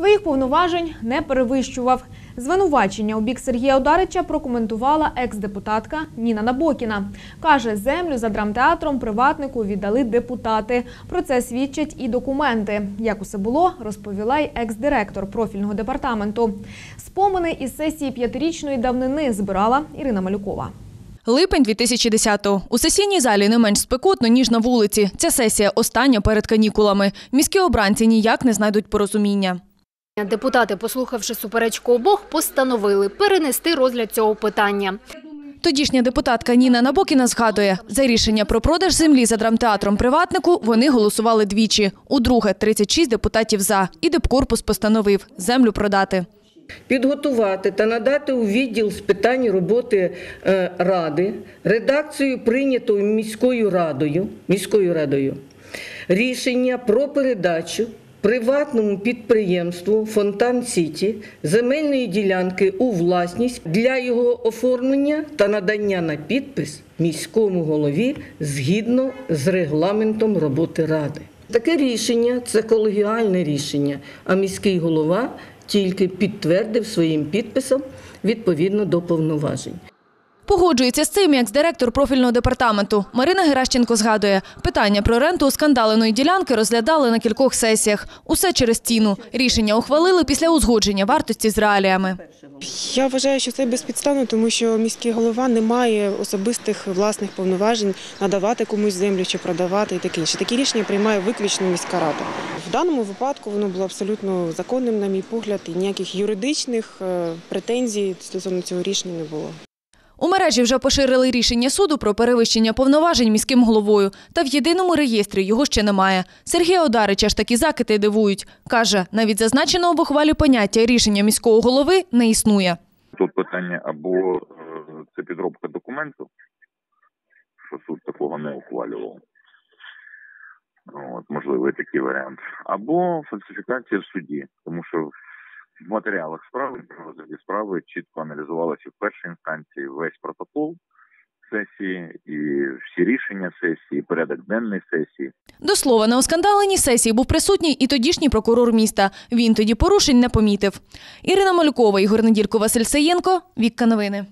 Своїх повноважень не перевищував. Звинувачення у бік Сергія Одарича прокоментувала екс-депутатка Ніна Набокіна. Каже, землю за драмтеатром приватнику віддали депутати. Про це свідчать і документи. Як усе було, розповіла й екс-директор профільного департаменту. Спомини із сесії п'ятирічної давнини збирала Ірина Малюкова. Липень 2010-го. У сесійній залі не менш спекотно, ніж на вулиці. Ця сесія остання перед канікулами. Міські обранці ніяк не знайдуть порозуміння. Депутати, послухавши суперечку обох, постановили перенести розгляд цього питання. Тодішня депутатка Ніна Набокіна згадує, за рішення про продаж землі за драмтеатром приватнику вони голосували двічі. Удруге 36 депутатів за. І депкорпус постановив землю продати. Підготувати та надати у відділ з питань роботи е, ради редакцію прийнятою міською радою, міською радою рішення про передачу приватному підприємству Фонтан Сіті земельної ділянки у власність для його оформлення та надання на підпис міському голові згідно з регламентом роботи ради. Таке рішення це колегіальне рішення, а міський голова тільки підтвердив своїм підписом відповідно до повноважень. Погоджується з цим екс-директор профільного департаменту. Марина Геращенко згадує, питання про ренту оскандаленої ділянки розглядали на кількох сесіях. Усе через ціну. Рішення ухвалили після узгодження вартості з реаліями. Я вважаю, що це безпідставно, тому що міський голова не має особистих власних повноважень надавати комусь землю чи продавати і таке інше. Такі рішення приймає виключно міська рада. В даному випадку воно було абсолютно законним, на мій погляд, і ніяких юридичних е, претензій стосовно цього рішення не було. У мережі вже поширили рішення суду про перевищення повноважень міським головою. Та в єдиному реєстрі його ще немає. Сергія Одарича ж такі закити дивують. Каже, навіть зазначеного в ухвалі поняття рішення міського голови не існує. Тут питання або е, це підробка документу, що суд такого не ухвалював. От, можливий такий варіант. Або фальсифікація в суді, тому що в матеріалах справи, при розгляді справи чітко аналізувалося в першій інстанції весь протокол сесії і всі рішення сесії, порядок денний сесії. До слова, на оскандаленій сесії був присутній і тодішній прокурор міста. Він тоді порушень не помітив. Ірина Малюкова, Ігор Неділько, Василь Саєнко. Вікка новини.